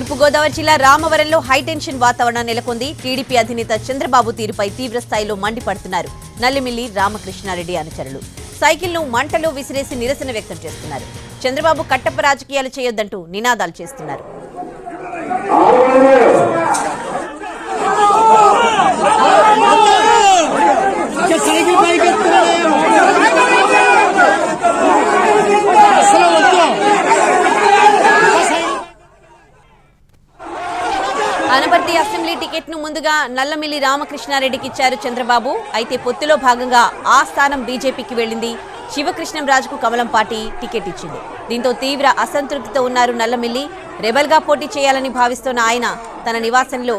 తూర్పుగోదావరి జిల్లా రామవరంలో హైటెన్షన్ వాతావరణం నెలకొంది. టీడీపీ అధినేత చంద్రబాబు తీరుపై తీవ్ర స్థాయిలో మండిపడుతున్నారు. నల్లిమిల్లి రామకృష్ణారెడ్డి అనుచరులు సైకిల్ను మంటలో విసిరేసి నిరసన వ్యక్తం చేస్తున్నారు. చంద్రబాబు కట్టప్ప రాజకీయాలు చేయొద్దంటూ నినాదాలు చేస్తున్నారు ఇంకా సైకిల్ పైకి ఎత్తున్నాడు అసలు వద్దు ఇంకా సైకిల్ అనపర్తి అసెంబ్లీ టికెట్ను ముందుగా నల్లమిల్లి రామకృష్ణారెడ్డికి ఇచ్చారు చంద్రబాబు. అయితే పొత్తులో భాగంగా ఆ స్థానం బీజేపీకి వెళ్ళింది. శివకృష్ణం రాజుకు కమలం పార్టీ టికెట్ ఇచ్చింది. దీంతో తీవ్ర అసంతృప్తితో ఉన్నారు నల్లమిల్లి. రెబల్గా పోటీ చేయాలని భావిస్తున్న ఆయన తన నివాసంలో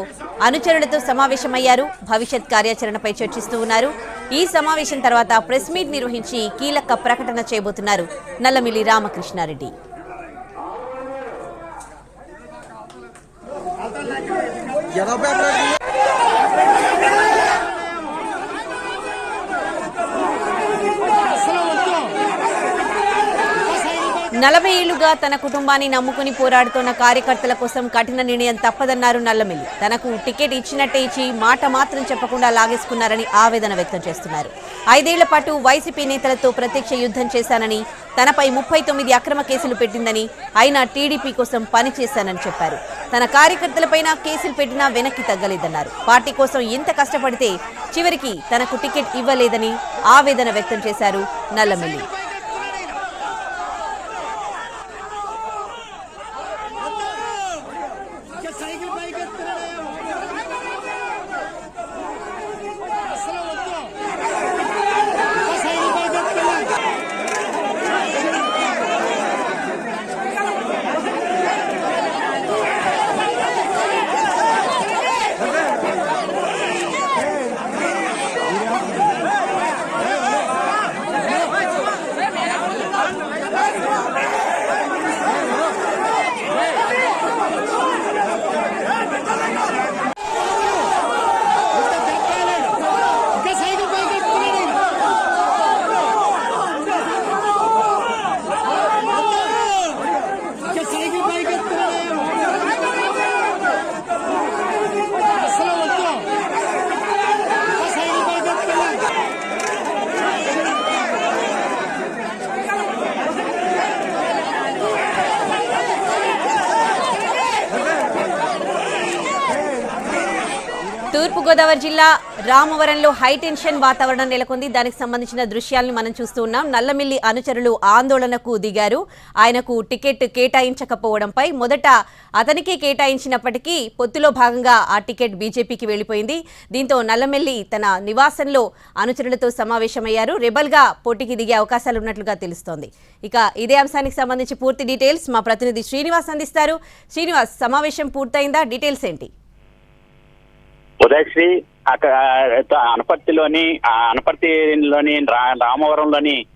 అనుచరులతో సమావేశమయ్యారు. భవిష్యత్ కార్యాచరణపై చర్చిస్తూ ఉన్నారు. ఈ సమావేశం తర్వాత ప్రెస్ మీట్ నిర్వహించి కీలక ప్రకటన చేయబోతున్నారు నల్లమిల్లి రామకృష్ణారెడ్డి. అసలు వద్దు ఇంకా సైకిల్ పైకి నలభై ఏళ్ళుగా తన కుటుంబాన్ని నమ్ముకుని పోరాడుతున్న కార్యకర్తల కోసం కఠిన నిర్ణయం తప్పదన్నారు నల్లమిల్లి. తనకు టికెట్ ఇచ్చినట్టే ఇచ్చి మాట మాత్రం చెప్పకుండా లాగేసుకున్నారని ఆవేదన వ్యక్తం చేస్తున్నారు. ఐదేళ్ళ పాటు వైసీపీ నేతలతో ప్రత్యక్ష యుద్ధం చేశానని తనపై ముప్పై తొమ్మిది అక్రమ కేసులు పెట్టిందని అయినా టీడీపీ కోసం పనిచేశానని చెప్పారు. తన కార్యకర్తలపైన కేసులు పెట్టినా వెనక్కి తగ్గలేదన్నారు. పార్టీ కోసం ఎంత కష్టపడితే చివరికి తనకు టికెట్ ఇవ్వలేదని ఆవేదన వ్యక్తం చేశారు నల్లమిల్లి. తూర్పుగోదావరి జిల్లా రామవరంలో హైటెన్షన్ వాతావరణం నెలకొంది. దానికి సంబంధించిన దృశ్యాలను మనం చూస్తూ ఉన్నాం. నల్లమిల్లి అనుచరులు ఆందోళనకు దిగారు. ఆయనకు టికెట్ కేటాయించకపోవడంపై మొదట అతనికే కేటాయించినప్పటికీ పొత్తులో భాగంగా ఆ టికెట్ బీజేపీకి వెళ్ళిపోయింది దీంతో నల్లమిల్లి తన నివాసంలో అనుచరులతో సమావేశమయ్యారు. రెబల్గా పోటీకి దిగే అవకాశాలు ఉన్నట్లుగా తెలుస్తోంది. ఇక ఇదే అంశానికి సంబంధించి పూర్తి డీటెయిల్స్ మా ప్రతినిధి శ్రీనివాస్ అందిస్తారు. శ్రీనివాస్ సమావేశం పూర్తయిందా? డీటెయిల్స్ ఏంటి? ఉదయశ్రీ అక్కడ అనపర్తిలోని అనపర్తిలోని రా- రామవరంలోని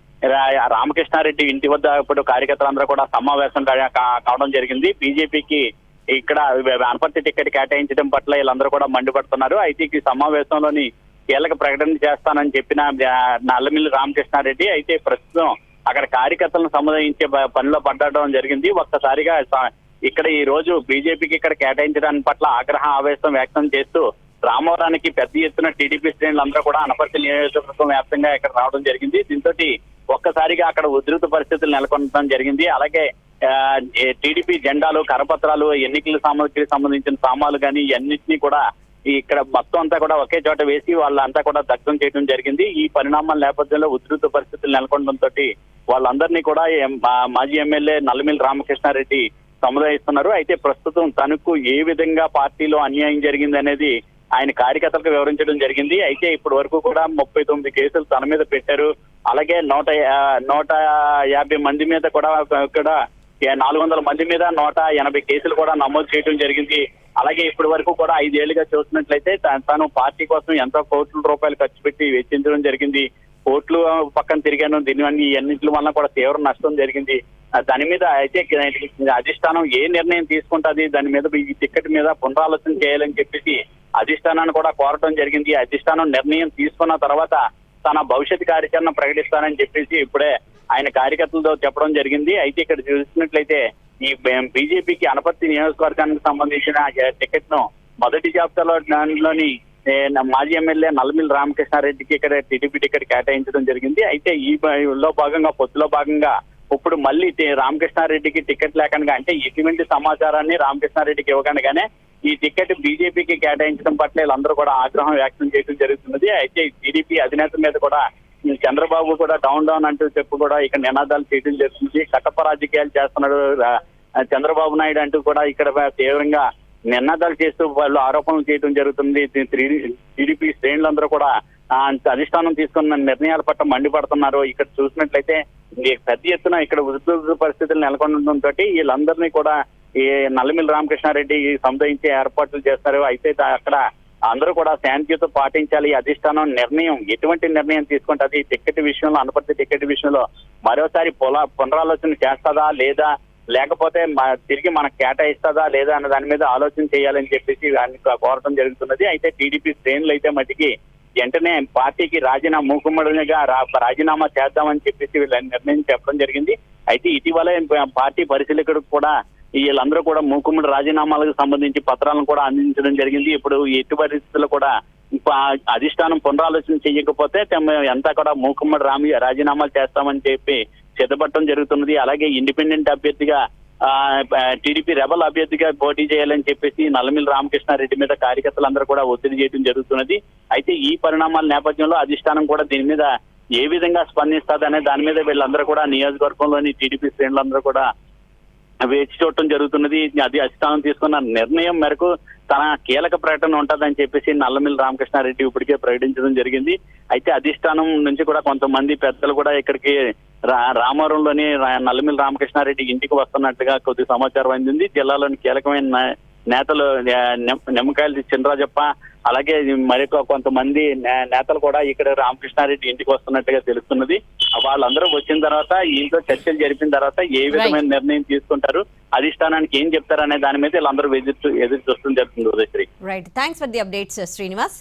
రామకృష్ణారెడ్డి ఇంటి వద్ద ఇప్పుడు కార్యకర్తలందరూ కూడా సమావేశం కావడం జరిగింది. బీజేపీకి ఇక్కడ అనపర్తి టికెట్ కేటాయించడం పట్ల వీళ్ళందరూ కూడా మండిపడుతున్నారు. అయితే ఈ సమావేశంలోని కీలక ప్రకటన చేస్తానని చెప్పిన నల్లమిల్లి రామకృష్ణారెడ్డి అయితే ప్రస్తుతం అక్కడ కార్యకర్తలను సముదాయించే పనిలో పడ్డడం జరిగింది. ఒక్కసారిగా స- ఇక్కడ ఈ రోజు బీజేపీకి ఇక్కడ కేటాయించడానికి పట్ల ఆగ్రహ ఆవేశం వ్యక్తం చేస్తూ రామవరానికి పెద్ద ఎత్తున టీడీపీ శ్రేణులు అందరూ కూడా అనపర్తి నియోజకవర్గం వ్యాప్తంగా ఇక్కడ రావడం జరిగింది. దీంతో ఒక్కసారిగా అక్కడ ఉధృత పరిస్థితులు నెలకొనడం జరిగింది. అలాగే టీడీపీ జెండాలు కరపత్రాలు ఎన్నికల సామగ్రికి సంబంధించిన సామాన్లు కానీ ఇవన్నింటినీ కూడా ఇక్కడ మొత్తం అంతా కూడా ఒకే చోట వేసి వాళ్ళంతా కూడా దగ్ధం చేయడం జరిగింది. ఈ పరిణామాల నేపథ్యంలో ఉధృత పరిస్థితులు నెలకొనడంతో వాళ్ళందరినీ కూడా మాజీ ఎమ్మెల్యే నల్లమిల్లి రామకృష్ణారెడ్డి సముదాయిస్తున్నారు. అయితే ప్రస్తుతం తనకు ఏ విధంగా పార్టీలో అన్యాయం జరిగింది అనేది ఆయన కార్యకర్తలకు వివరించడం జరిగింది. అయితే ఇప్పటి వరకు కూడా ముప్పై తొమ్మిది కేసులు తన మీద పెట్టారు. అలాగే నూట నూట యాభై మంది మీద కూడా కూడా నాలుగు వందల మంది మీద నూట ఎనభై కేసులు కూడా నమోదు చేయడం జరిగింది. అలాగే ఇప్పటి వరకు కూడా ఐదేళ్ళుగా చూసినట్లయితే త- తాను పార్టీ కోసం ఎంతో కోట్ల రూపాయలు ఖర్చు పెట్టి వెచ్చించడం జరిగింది. కోట్లు పక్కన తిరిగాను. దీని అన్నింటి వల్ల కూడా తీవ్ర నష్టం జరిగింది. దాని మీద అయితే అధిష్టానం ఏ నిర్ణయం తీసుకుంటుంది? దాని మీద ఈ టికెట్ మీద పునరాలోచన చేయాలని చెప్పేసి అధిష్టానాన్ని కూడా కోరటం జరిగింది. అధిష్టానం నిర్ణయం తీసుకున్న తర్వాత తన భవిష్యత్ కార్యాచరణ ప్రకటిస్తానని చెప్పేసి ఇప్పుడే ఆయన కార్యకర్తలతో చెప్పడం జరిగింది. అయితే ఇక్కడ చూసినట్లయితే ఈ బీజేపీకి అనపర్తి నియోజకవర్గానికి సంబంధించిన టికెట్ను మొదటి జాబితాలో దానిలోని మాజీ ఎమ్మెల్యే నల్లమిల్లి రామకృష్ణారెడ్డికి ఇక్కడ టీడీపీ టికెట్ కేటాయించడం జరిగింది. అయితే ఈ లో భాగంగా పొత్తులో భాగంగా ఇప్పుడు మళ్ళీ రామకృష్ణారెడ్డికి టికెట్ లేకనగా అంటే ఇటువంటి సమాచారాన్ని రామకృష్ణారెడ్డికి ఇవ్వకనగానే ఈ టికెట్ బీజేపీకి కేటాయించడం పట్ల వీళ్ళందరూ కూడా ఆగ్రహం వ్యక్తం చేయడం జరుగుతున్నది. అయితే టీడీపీ అధినేత మీద కూడా చంద్రబాబు కూడా డౌన్ డౌన్ అంటూ చెప్పు కూడా ఇక్కడ నినాదాలు చేయడం జరుగుతుంది. కట్టప్ప రాజకీయాలు చేస్తున్నాడు చంద్రబాబు నాయుడు అంటూ కూడా ఇక్కడ తీవ్రంగా నినాదాలు చేస్తూ వాళ్ళు ఆరోపణలు చేయడం జరుగుతుంది. టీడీపీ శ్రేణులందరూ కూడా అధిష్టానం తీసుకున్న నిర్ణయాల పట్ల మండిపడుతున్నారు. ఇక్కడ చూసినట్లయితే పెద్ద ఎత్తున ఇక్కడ ఉద్యోగ పరిస్థితులు నెలకొనడంతో వీళ్ళందరినీ కూడా ఈ నల్లమిల్లి రామకృష్ణారెడ్డి సముదాయించే ఏర్పాట్లు చేస్తారు. అయితే అక్కడ అందరూ కూడా శాంతియుత పాటించాలి. ఈ అధిష్టానం నిర్ణయం ఎటువంటి నిర్ణయం తీసుకుంటుంది? టికెట్ విషయంలో అనుపర్తి టికెట్ విషయంలో మరోసారి పొల పునరాలోచన చేస్తుందా లేదా? లేకపోతే తిరిగి మనకు కేటాయిస్తుందా లేదా అన్న దాని మీద ఆలోచన చేయాలని చెప్పేసి దాన్ని కోరటం జరుగుతున్నది. అయితే టీడీపీ శ్రేణులు అయితే మటుకి వెంటనే పార్టీకి రాజీనామా మూకుమ్మడిగా రాజీనామా చేద్దామని చెప్పేసి వీళ్ళ నిర్ణయం చెప్పడం జరిగింది. అయితే ఇటీవలే పార్టీ పరిశీలకుడికి కూడా వీళ్ళందరూ కూడా మూకుమ్మడి రాజీనామాలకు సంబంధించి పత్రాలను కూడా అందించడం జరిగింది. ఇప్పుడు ఎట్టి పరిస్థితుల్లో కూడా అధిష్టానం పునరాలోచన చేయకపోతే తమ అంతా కూడా మూకుమ్మడి రామి రాజీనామాలు చేస్తామని చెప్పి సిద్ధపడటం జరుగుతున్నది. అలాగే ఇండిపెండెంట్ అభ్యర్థిగా టీడీపీ రెబల్ అభ్యర్థిగా పోటీ చేయాలని చెప్పేసి నల్లమిల్లి రామకృష్ణారెడ్డి మీద కార్యకర్తలందరూ కూడా ఒత్తిడి చేయడం జరుగుతున్నది. అయితే ఈ పరిణామాల నేపథ్యంలో అధిష్టానం కూడా దీని మీద ఏ విధంగా స్పందిస్తుందనే దాని మీద వీళ్ళందరూ కూడా నియోజకవర్గంలోని టీడీపీ శ్రేణులందరూ కూడా వేచి చూడటం జరుగుతున్నది. అది అధిష్టానం తీసుకున్న నిర్ణయం మేరకు తన కీలక ప్రకటన ఉంటుందని చెప్పేసి నల్లమిల్లి రామకృష్ణారెడ్డి ఇప్పటికే ప్రకటించడం జరిగింది. అయితే అధిష్టానం నుంచి కూడా కొంతమంది పెద్దలు కూడా ఇక్కడికి రామవరంలోని నల్లమిల్లి రామకృష్ణారెడ్డి ఇంటికి వస్తున్నట్టుగా కొద్ది సమాచారం అందింది. జిల్లాలోని కీలకమైన నేతలు నిమ్మకాయలు చినరాజప్ప అలాగే మరొక కొంతమంది నేతలు కూడా ఇక్కడ రామకృష్ణారెడ్డి ఇంటికి వస్తున్నట్టుగా తెలుస్తున్నది. వాళ్ళందరూ వచ్చిన తర్వాత ఇంట్లో చర్చలు జరిపిన తర్వాత ఏ విధమైన నిర్ణయం తీసుకుంటారు అధిష్టానానికి ఏం చెప్తారనే దాని మీద వీళ్ళందరూ ఎదురు ఎదురు చూస్తూ జరుగుతుంది Udayasri. Right thanks for the updates Srinivas